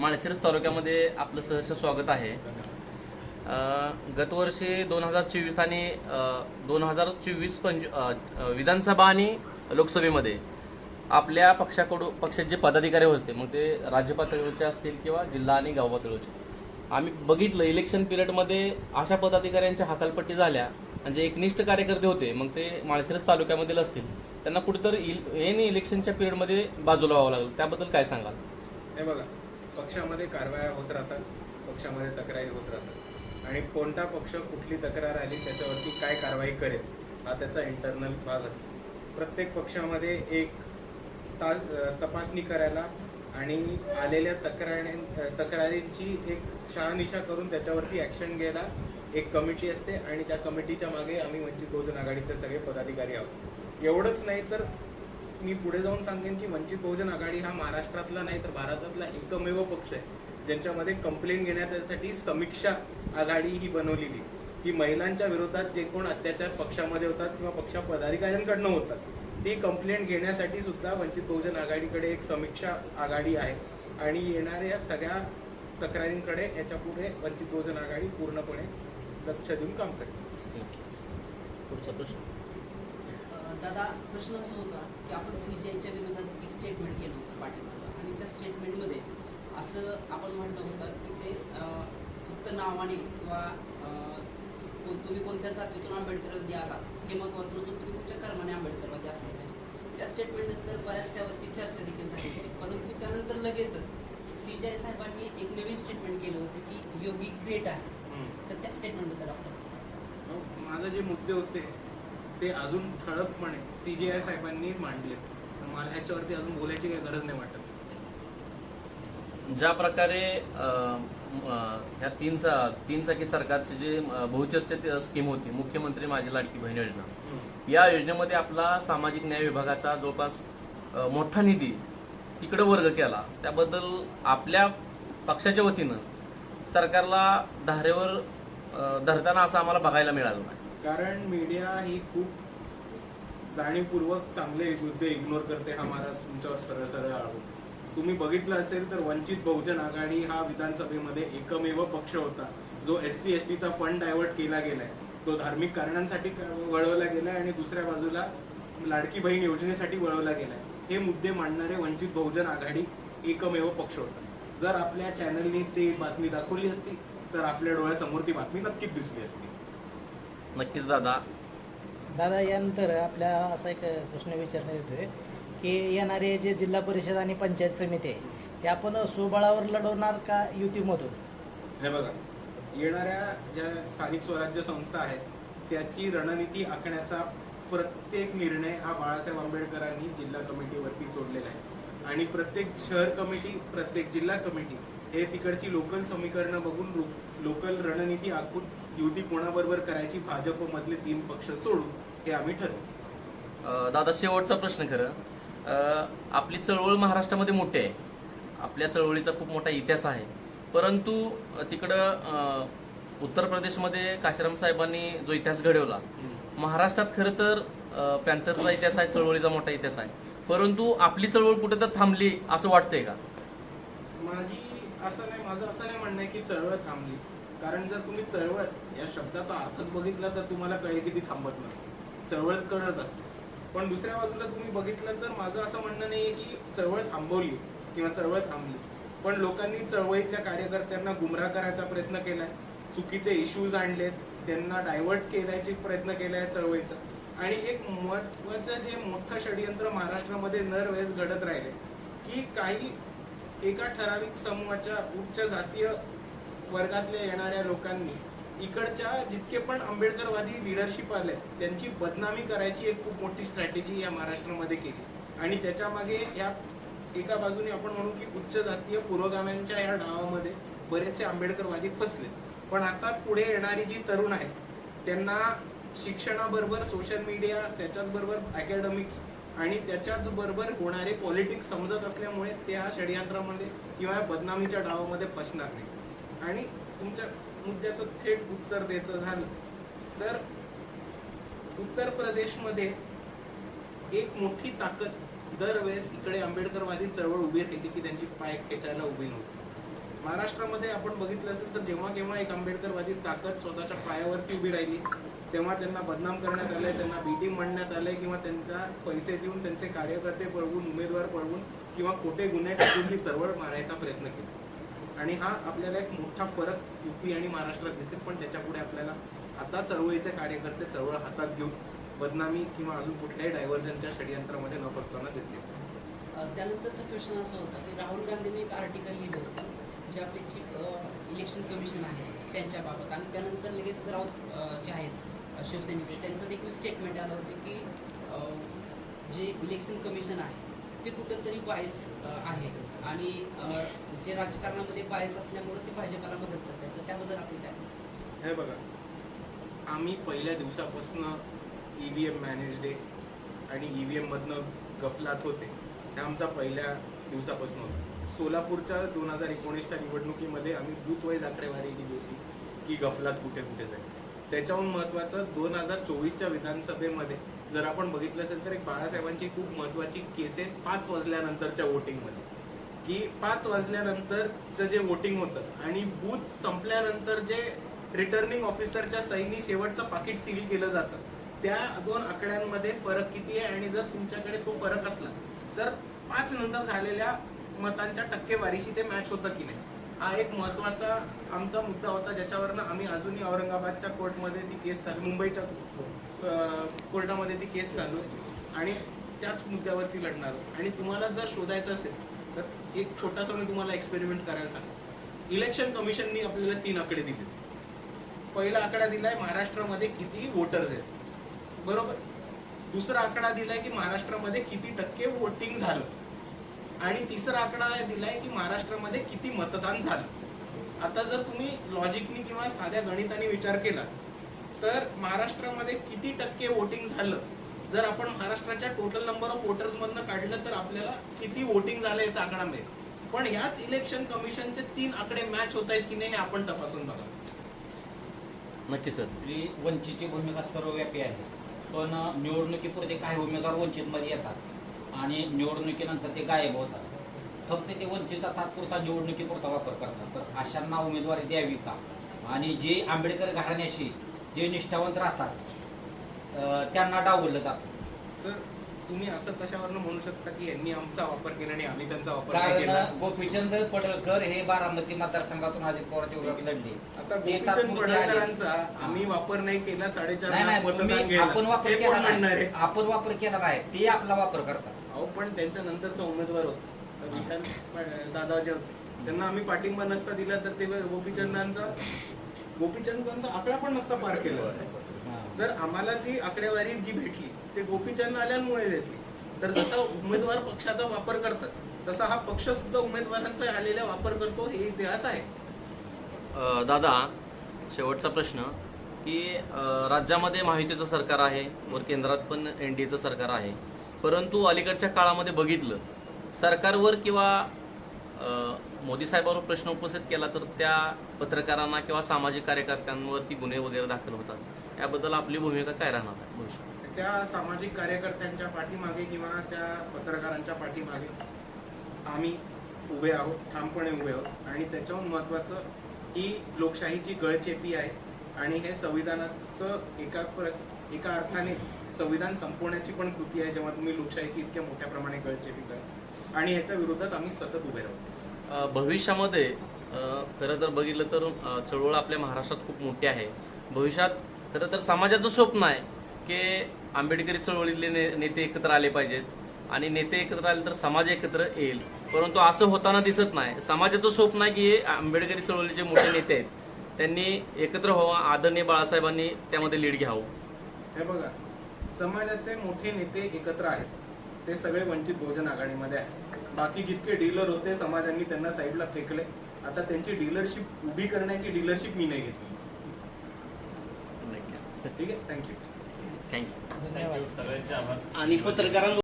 माळशिरस तालुक्यामध्ये आपलं सहर्ष स्वागत आहे. गतवर्षी दोन हजार चोवीस आणि दोन हजार चोवीस पंच विधानसभा आणि लोकसभेमध्ये आपल्या पक्षाकडून पक्षाचे पदाधिकारी होते मग ते राज्य पातळीवरचे असतील किंवा जिल्हा आणि गाव पातळीवरचे आम्ही बघितलं इलेक्शन पिरियडमध्ये अशा पदाधिकाऱ्यांच्या हकालपट्टी झाल्या आणि जे एकनिष्ठ कार्यकर्ते होते मग ते माळशिरस तालुक्यामधील असतील त्यांना कुठेतरी इल एन इलेक्शनच्या पिरियडमध्ये बाजूला व्हावं लागलं. त्याबद्दल काय सांगाल? हे बघा पक्षामध्ये कारवाया होत राहतात पक्षामध्ये तक्रारी होत राहतात. आणि कोणता पक्ष कुठली तक्रार आली त्याच्यावरती काय कारवाई करेल हा त्याचा इंटरनल भाग असतो. प्रत्येक पक्षामध्ये एक तास तपासणी करायला आणि आलेल्या तक्रारी तक्रारींची एक शहानिशा करून त्याच्यावरती ॲक्शन घ्यायला एक कमिटी असते आणि त्या कमिटीच्या मागे आम्ही वंचित बहुजन आघाडीचे सगळे पदाधिकारी आहोत. एवढंच नाही तर मी पुढे जाऊन सांगेन की वंचित बहुजन आघाडी हा महाराष्ट्रातला नाही तर भारतातला एकमेव पक्ष आहे ज्यांच्यामध्ये कंप्लेंट घेण्यासाठी समीक्षा आघाडी ही बनवलेली की महिलांच्या विरोधात जे कोण अत्याचार पक्षामध्ये होतात किंवा पक्षा पदाधिकाऱ्यांकडनं होतात ती कंप्लेंट घेण्यासाठी सुद्धा वंचित बहुजन आघाडीकडे एक समीक्षा आघाडी आहे. आणि येणाऱ्या सगळ्या तक्रारींकडे याच्यापुढे वंचित बहुजन आघाडी पूर्णपणे लक्ष देऊन काम करेल. पुढचा प्रश्न? दादा प्रश्न असा होता की आपण सीजीआयच्या विरोधात एक स्टेटमेंट केलं होतं पाठीमागं. आणि त्या स्टेटमेंटमध्ये असं आपण म्हटलं होतं की ते फक्त नावाने किंवा तुम्ही कोणत्या जातीतून आंबेडकरवादी आला हे महत्त्वाचं नसून तुम्ही तुमच्या कर्माने आंबेडकरवादी असलं पाहिजे त्या स्टेटमेंट नंतर बऱ्याच त्यावरती चर्चा देखील झाली होती. परंतु त्यानंतर लगेचच सीजीआय साहेबांनी एक नवीन स्टेटमेंट केलं होतं की योगी ग्रेट आहे. तर त्या स्टेटमेंटबद्दल आपण माझे जे मुद्दे होते ते अजून ठळकपणे सीजीआय साहेबांनी मांडले. तर मला ह्याच्यावरती अजून बोलायची काही गरज नाही वाटत. ज्या प्रकारे ह्या तीन सा- तीन चाकी सरकारची जे बहुचर्चित स्कीम होती मुख्यमंत्री माझी लाडकी बहीण योजना या योजनेमध्ये आपला सामाजिक न्याय विभागाचा जवळपास मोठा निधी तिकडे वर्ग केला. त्याबद्दल आपल्या पक्षाच्या वतीनं सरकारला धारेवर धरताना असं आम्हाला बघायला मिळालं नाही. कारण मीडिया ही खूप जाणीवपूर्वक चांगले मुद्दे इग्नोर करते. हा माझा तुमच्यावर सरळ सरळ आरोप. तुम्ही बघितलं असेल तर वंचित बहुजन आघाडी हा विधानसभेमध्ये एकमेव पक्ष होता. जो एस सी एस टीचा फंड डायव्हर्ट केला गेलाय. तो धार्मिक कारणांसाठी वळवला गेलाय आणि दुसऱ्या बाजूला लाडकी बहीण योजनेसाठी वळवला गेलाय. हे मुद्दे मांडणारे वंचित बहुजन आघाडी एकमेव पक्ष होता. जर आपल्या चॅनलनी ती बातमी दाखवली असती तर आपल्या डोळ्यासमोर ती बातमी नक्कीच दिसली असती. नक्कीच दादा. दादा यानंतर आपल्या असा एक प्रश्न विचारण्यात येतोय की येणारे जे जिल्हा परिषद आणि पंचायत समिती आहे ते आपण स्वबळावर लढवणार का युतीमधून? हे बघा येणाऱ्या ज्या स्थानिक स्वराज्य संस्था आहेत त्याची रणनीती आखण्याचा प्रत्येक निर्णय हा बाळासाहेब आंबेडकरांनी जिल्हा कमिटीवरती सोडलेला आहे. आणि प्रत्येक शहर कमिटी प्रत्येक जिल्हा कमिटी हे तिकडची लोकल समीकरणं बघून लोकल रणनीती आखून युती कोणाबरोबर करायची भाजपमधले तीन पक्ष सोडून हे आम्ही ठरवू. दादा शेवटचा प्रश्न खरं. आपली चळवळ महाराष्ट्रामध्ये मोठी आहे. आपल्या चळवळीचा खूप मोठा इतिहास आहे. परंतु तिकडं उत्तर प्रदेशमध्ये काशीराम साहेबांनी जो इतिहास घडवला महाराष्ट्रात खरं तर पॅन्थरचा इतिहास आहे चळवळीचा मोठा इतिहास आहे. परंतु आपली चळवळ कुठे तर थांबली असं वाटतंय का? माझी असं नाही माझं असं नाही म्हणणं आहे की चळवळ थांबली. कारण जर तुम्ही चळवळ या शब्दाचा अर्थच बघितला तर तुम्हाला कळेल की ती थांबत नसते. चळवळ करत असते. पण दुसऱ्या बाजूला तुम्ही बघितलं तर माझं असं म्हणणं नाही आहे की चळवळ थांबवली किंवा चळवळ थांबली. पण लोकांनी चळवळीतल्या कार्यकर्त्यांना गुमराह करायचा प्रयत्न केलाय. चुकीचे इश्यूज आणलेत. त्यांना डायव्हर्ट केल्याचे प्रयत्न केलाय चळवळीचा. आणि एक महत्वाचं जे मोठं षडयंत्र महाराष्ट्रामध्ये नरवेळेस घडत राहिले की काही एका ठराविक समूहाच्या उच्च जातीय वर्गातल्या येणाऱ्या लोकांनी इकडच्या जितके पण आंबेडकरवादी लिडरशिप आले त्यांची बदनामी करायची एक खूप मोठी स्ट्रॅटेजी या महाराष्ट्रामध्ये केली. आणि त्याच्यामागे या एका बाजूने आपण म्हणू की उच्च जातीय पुरोगाम्यांच्या या डावामध्ये बरेचसे आंबेडकरवादी फसले. पण आता पुढे येणारी जी तरुण आहेत त्यांना शिक्षणाबरोबर सोशल मीडिया त्याच्याचबरोबर अकॅडमिक्स आणि त्याच्याचबरोबर होणारे पॉलिटिक्स समजत असल्यामुळे त्या षडयंत्रामध्ये किंवा या बदनामीच्या डावामध्ये फसणार नाही. आणि तुमच्या मुद्द्याचं थेट उत्तर द्यायचं झालं तर उत्तर प्रदेशमध्ये एक मोठी ताकद दरवेळेस इकडे आंबेडकरवादी चळवळ उभी राहिली की त्यांची पाय खेचायला उभी नव्हती. महाराष्ट्रामध्ये आपण बघितलं असेल तर जेव्हा केव्हा एक आंबेडकरवादी ताकद स्वतःच्या पायावरती उभी राहिली तेव्हा त्यांना बदनाम करण्यात आलंय त्यांना बीटिंग म्हणण्यात आलंय किंवा त्यांना पैसे देऊन त्यांचे कार्यकर्ते पळवून उमेदवार पळवून किंवा खोटे गुन्हे टाकून ही चळवळ मारायचा प्रयत्न केला. आणि हा आपल्याला एक मोठा फरक युपी आणि महाराष्ट्रात दिसेल पण त्याच्यापुढे आपल्याला आता चळवळीचे कार्यकर्ते चळवळ हातात घेऊन बदनामी किंवा अजून कुठल्याही डायव्हर्जनच्या षडयंत्रामध्ये न बसताना दिसले. त्यानंतरचा क्वेश्चन असा होता की राहुल गांधींनी एक आर्टिकल लिहिलं होतं जे आपले चीफ इलेक्शन कमिशन आहे त्यांच्याबाबत आणि त्यानंतर लगेच राऊत जे आहेत शिवसेनेचे त्यांचं देखील स्टेटमेंट आलं होतं की जे इलेक्शन कमिशन आहे ते कुठंतरी वाईस आहे. आणि जे राजकारणामध्ये बायस असल्यामुळे ते भाजपाला मदत करतात तर त्याबद्दल आपण काय हे बघा आम्ही पहिल्या दिवसापासून ईव्हीएम मॅनेज डे आणि ई व्ही एममधनं गफलात होते. हे आमचा पहिल्या दिवसापासून होता. सोलापूरच्या दोन हजार एकोणीसच्या निवडणुकीमध्ये आम्ही बूथ वाईज आकडेवारी दिली होती की गफलात कुठे कुठे जाईल. त्याच्याहून महत्त्वाचं दोन हजार चोवीसच्या विधानसभेमध्ये जर आपण बघितलं असेल तर एक बाळासाहेबांची खूप महत्त्वाची केस आहे पाच वाजल्यानंतरच्या वोटिंगमध्ये की पाच वाजल्यानंतरचं जे वोटिंग होतं आणि बूथ संपल्यानंतर जे रिटर्निंग ऑफिसरच्या सहीनी शेवटचं पाकिट सील केलं जातं त्या दोन आकड्यांमध्ये फरक किती आहे आणि जर तुमच्याकडे तो फरक असला तर पाच नंतर झालेल्या मतांच्या टक्केवारीशी ते मॅच होतं की नाही? हा एक महत्त्वाचा आमचा मुद्दा होता ज्याच्यावरनं आम्ही अजूनही औरंगाबादच्या कोर्टमध्ये ती केस चालू मुंबईच्या कोर्टामध्ये ती केस चालू आणि त्याच मुद्द्यावरती लढणार आणि तुम्हाला जर शोधायचं असेल तर एक छोटासा मी तुम्हाला एक्सपेरिमेंट करायला सांगतो. इलेक्शन कमिशननी आपल्याला तीन आकडे दिले. पहिला आकडा दिलाय महाराष्ट्रामध्ये किती वोटर्स आहेत. बरोबर? दुसरा आकडा दिलाय की महाराष्ट्रामध्ये किती टक्के वोटिंग झालं. आणि तिसरा आकडा दिलाय की महाराष्ट्रामध्ये किती मतदान झालं. आता जर तुम्ही लॉजिकनी किंवा साध्या गणिताने विचार केला तर महाराष्ट्रामध्ये किती टक्के वोटिंग झालं? जर आपण महाराष्ट्राच्या टोटल नंबर ऑफ वोटर्स मधनं काढलं तर आपल्याला किती वोटिंग झालं याचा आकडा मिळेल. पण ह्याच इलेक्शन कमिशनचे तीन आकडे मॅच होत आहेत की नाही हे आपण तपासून बघा. नक्की सर आपली वंचितची भूमिका सर्वव्यापी आहे पण निवडणुकीपुरते काही उमेदवार वंचितमध्ये येतात आणि निवडणुकीनंतर ते गायब होतात. फक्त ते वंचितचा तात्पुरता निवडणुकीपुरता वापर करतात. तर अशांना उमेदवारी द्यावी का? आणि जे आंबेडकर घराण्याशी जे निष्ठावंत राहतात त्यांना डावललं जातं. सर तुम्ही असं कशावरनं म्हणू शकता की यांनी आमचा वापर केला आणि आम्ही त्यांचा वापर नाही केला? कारण गोपीचंद पडळकर हे बारामती मतदारसंघातून अजित पवारच्या विरोधात लढले. आता ते गोपीचंद तात्पुरते आले. पडळकरांचा आम्ही वापर नाही केला साडेचार नाही लाख नाही मतदान तुम्ही गेलं. आपण वापर कोण केला म्हणणार नाही आहे? आपण वापर केला नाही. ते आपला वापर करतात. अहो पण त्यांच्या नंतरचा उमेदवार होता. विशाल प- दादा जे होते त्यांना आम्ही पाठिंबा नसता दिला तर ते गोपीचंदांचा गोपीचंदांचा आकडा पण नसता पार केला. तर आम्हाला ती आकडेवारी जी भेटली ते गोपीचंद आल्यामुळे भेटली. तर जसा उमेदवार पक्षाचा वापर करतात तसा हा पक्ष सुद्धा उमेदवारांचा आलेला वापर करतो हे इतिहास आहे. दादा शेवटचा प्रश्न की राज्यामध्ये महायुतीचं सरकार आहे वर केंद्रात पण एन डी एचं सरकार आहे. परंतु अलीकडच्या काळामध्ये बघितलं सरकारवर किंवा मोदी साहेबांवर प्रश्न उपस्थित केला तर त्या पत्रकारांना किंवा सामाजिक कार्यकर्त्यांवरती गुन्हे वगैरे दाखल होतात. याबद्दल आपली भूमिका काय राहणार आहे भविष्यात? त्या सामाजिक कार्यकर्त्यांच्या पाठीमागे किंवा त्या पत्रकारांच्या पाठीमागे आम्ही उभे आहोत ठामपणे उभे आहोत. आणि त्याच्याहून महत्त्वाचं ही लोकशाहीची गळचेपी आहे आणि हे संविधानाचं एका प्र एका अर्थाने संविधान संपवण्याची पण कृती आहे जेव्हा तुम्ही लोकशाहीची इतक्या मोठ्या प्रमाणे गळचेपी करा आणि ह्याच्या विरोधात आम्ही सतत उभे राहू. भविष्यामध्ये खरं तर बघितलं तर चळवळ आपल्या महाराष्ट्रात खूप मोठी आहे. भविष्यात खरं तर समाजाचं स्वप्न आहे की आंबेडकरी चळवळीतले ने नेते एकत्र आले पाहिजेत. आणि नेते एकत्र आले तर समाज एकत्र येईल. परंतु असं होताना दिसत नाही. समाजाचं स्वप्न आहे की हे आंबेडकरी चळवळीचे मोठे नेते आहेत त्यांनी एकत्र व्हावं. आदरणीय बाळासाहेबांनी त्यामध्ये लीड घ्यावं. हे बघा समाजाचे मोठे नेते एकत्र आहेत. ते सगळे वंचित बहुजन आघाडीमध्ये आहेत. बाकी जितके डीलर होते समाजांनी त्यांना साईडला फेकले. आता त्यांची डीलरशिप उभी करण्याची डीलरशिप मी नाही घेतली. ठीक आहे. थँक्यू थँक्यू धन्यवाद. सगळ्यांचे आभार. आणि पत्रकारांवर